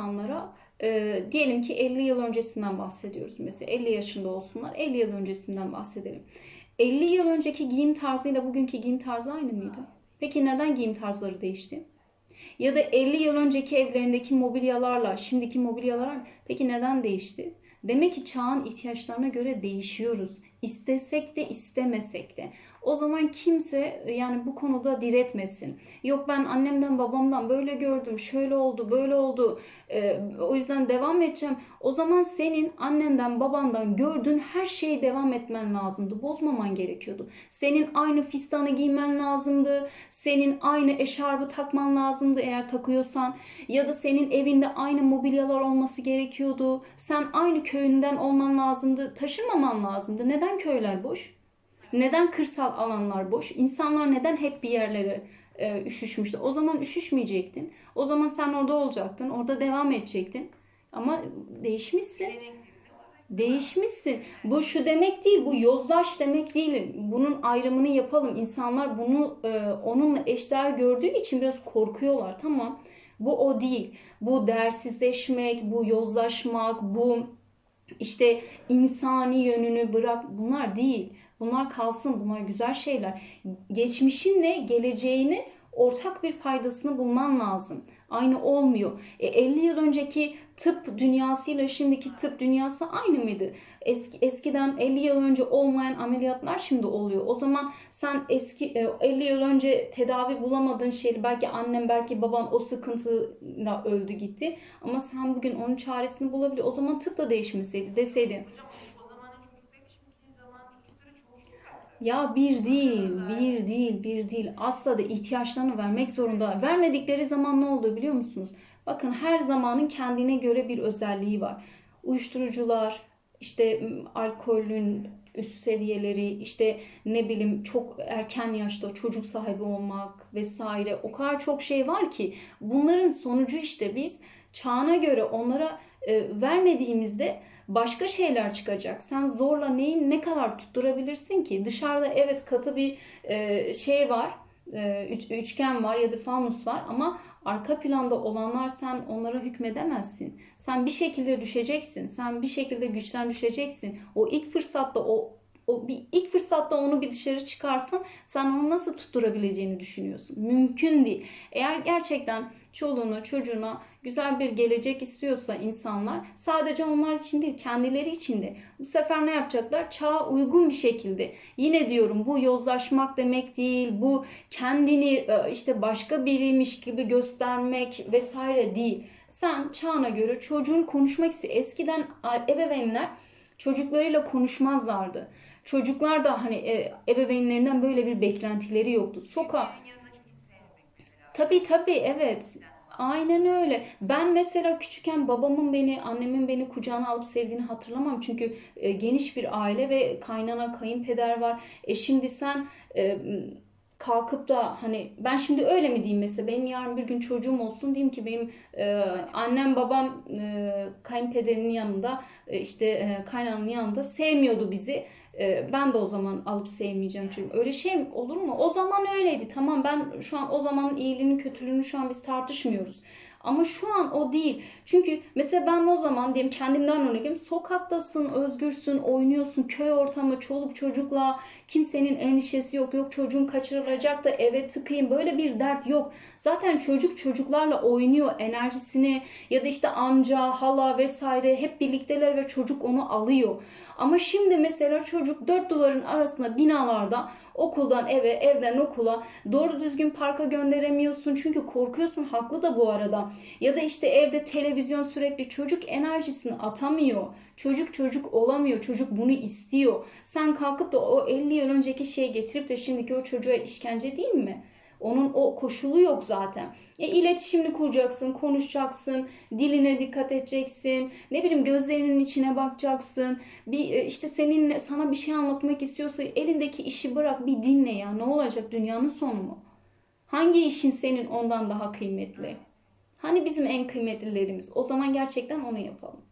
insanlara e, diyelim ki 50 yıl öncesinden bahsediyoruz mesela 50 yaşında olsunlar 50 yıl öncesinden bahsedelim. 50 yıl önceki giyim tarzıyla bugünkü giyim tarzı aynı mıydı? Peki neden giyim tarzları değişti? Ya da 50 yıl önceki evlerindeki mobilyalarla şimdiki mobilyalar peki neden değişti? Demek ki çağın ihtiyaçlarına göre değişiyoruz. İstesek de istemesek de. O zaman kimse yani bu konuda diretmesin. Yok ben annemden babamdan böyle gördüm, şöyle oldu, böyle oldu. Ee, o yüzden devam edeceğim. O zaman senin annenden babandan gördüğün her şeye devam etmen lazımdı. Bozmaman gerekiyordu. Senin aynı fistanı giymen lazımdı. Senin aynı eşarbı takman lazımdı eğer takıyorsan. Ya da senin evinde aynı mobilyalar olması gerekiyordu. Sen aynı köyünden olman lazımdı. Taşınmaman lazımdı. Neden köyler boş? Neden kırsal alanlar boş? İnsanlar neden hep bir yerlere e, üşüşmüştü? O zaman üşüşmeyecektin. O zaman sen orada olacaktın. Orada devam edecektin. Ama değişmişsin. Değişmişsin. Bu şu demek değil, bu yozlaş demek değil. Bunun ayrımını yapalım. İnsanlar bunu e, onunla eşdeğer gördüğü için biraz korkuyorlar. Tamam. Bu o değil. Bu değersizleşmek, bu yozlaşmak, bu işte insani yönünü bırak bunlar değil. Bunlar kalsın. Bunlar güzel şeyler. Geçmişinle geleceğini ortak bir paydasını bulman lazım. Aynı olmuyor. E, 50 yıl önceki tıp dünyasıyla şimdiki tıp dünyası aynı mıydı? Eski, eskiden 50 yıl önce olmayan ameliyatlar şimdi oluyor. O zaman sen eski e, 50 yıl önce tedavi bulamadığın şey belki annem belki baban o sıkıntıyla öldü gitti. Ama sen bugün onun çaresini bulabiliyor. O zaman tıp da değişmeseydi deseydi. Hocam o zamanın çocukları şimdiki zaman çocukları çok çok farklı. Ya bir değil, bir değil, bir değil. Asla da ihtiyaçlarını vermek zorunda. Vermedikleri zaman ne oluyor biliyor musunuz? Bakın her zamanın kendine göre bir özelliği var. Uyuşturucular, işte alkolün üst seviyeleri, işte ne bileyim çok erken yaşta çocuk sahibi olmak vesaire o kadar çok şey var ki bunların sonucu işte biz çağına göre onlara e, vermediğimizde başka şeyler çıkacak. Sen zorla neyi ne kadar tutturabilirsin ki? Dışarıda evet katı bir e, şey var, e, üç- üçgen var ya da fanus var ama arka planda olanlar sen onlara hükmedemezsin. Sen bir şekilde düşeceksin. Sen bir şekilde güçten düşeceksin. O ilk fırsatta o o bir ilk fırsatta onu bir dışarı çıkarsan sen onu nasıl tutturabileceğini düşünüyorsun. Mümkün değil. Eğer gerçekten çoluğuna, çocuğuna güzel bir gelecek istiyorsa insanlar sadece onlar için değil kendileri için de bu sefer ne yapacaklar? Çağa uygun bir şekilde. Yine diyorum bu yozlaşmak demek değil. Bu kendini e, işte başka biriymiş gibi göstermek vesaire değil. Sen çağına göre çocuğun konuşmak istiyor. Eskiden ebeveynler çocuklarıyla konuşmazlardı. Çocuklar da hani e, ebeveynlerinden böyle bir beklentileri yoktu. Mesela. Tabii tabii evet. Aynen öyle. Ben mesela küçükken babamın beni, annemin beni kucağına alıp sevdiğini hatırlamam. Çünkü e, geniş bir aile ve kaynana, kayınpeder var. E şimdi sen e, kalkıp da hani ben şimdi öyle mi diyeyim mesela benim yarın bir gün çocuğum olsun diyeyim ki benim e, annem babam e, kayınpederinin yanında e, işte e, kaynananın yanında sevmiyordu bizi. E, ben de o zaman alıp sevmeyeceğim çünkü öyle şey olur mu? O zaman öyleydi. Tamam ben şu an o zamanın iyiliğini kötülüğünü şu an biz tartışmıyoruz. Ama şu an o değil. Çünkü mesela ben o zaman diyeyim kendimden örnek vereyim. Sokaktasın, özgürsün, oynuyorsun, köy ortamı, çoluk çocukla kimsenin endişesi yok. Yok çocuğum kaçırılacak da eve tıkayım. Böyle bir dert yok. Zaten çocuk çocuklarla oynuyor enerjisini ya da işte amca, hala vesaire hep birlikteler ve çocuk onu alıyor. Ama şimdi mesela çocuk dört duvarın arasında binalarda okuldan eve, evden okula doğru düzgün parka gönderemiyorsun çünkü korkuyorsun haklı da bu arada. Ya da işte evde televizyon sürekli çocuk enerjisini atamıyor. Çocuk çocuk olamıyor. Çocuk bunu istiyor. Sen kalkıp da o 50 yıl önceki şeyi getirip de şimdiki o çocuğa işkence değil mi? Onun o koşulu yok zaten. E, iletişimini kuracaksın, konuşacaksın, diline dikkat edeceksin. Ne bileyim gözlerinin içine bakacaksın. Bir e, işte seninle sana bir şey anlatmak istiyorsa elindeki işi bırak bir dinle ya. Ne olacak dünyanın sonu mu? Hangi işin senin ondan daha kıymetli? Hani bizim en kıymetlilerimiz? O zaman gerçekten onu yapalım.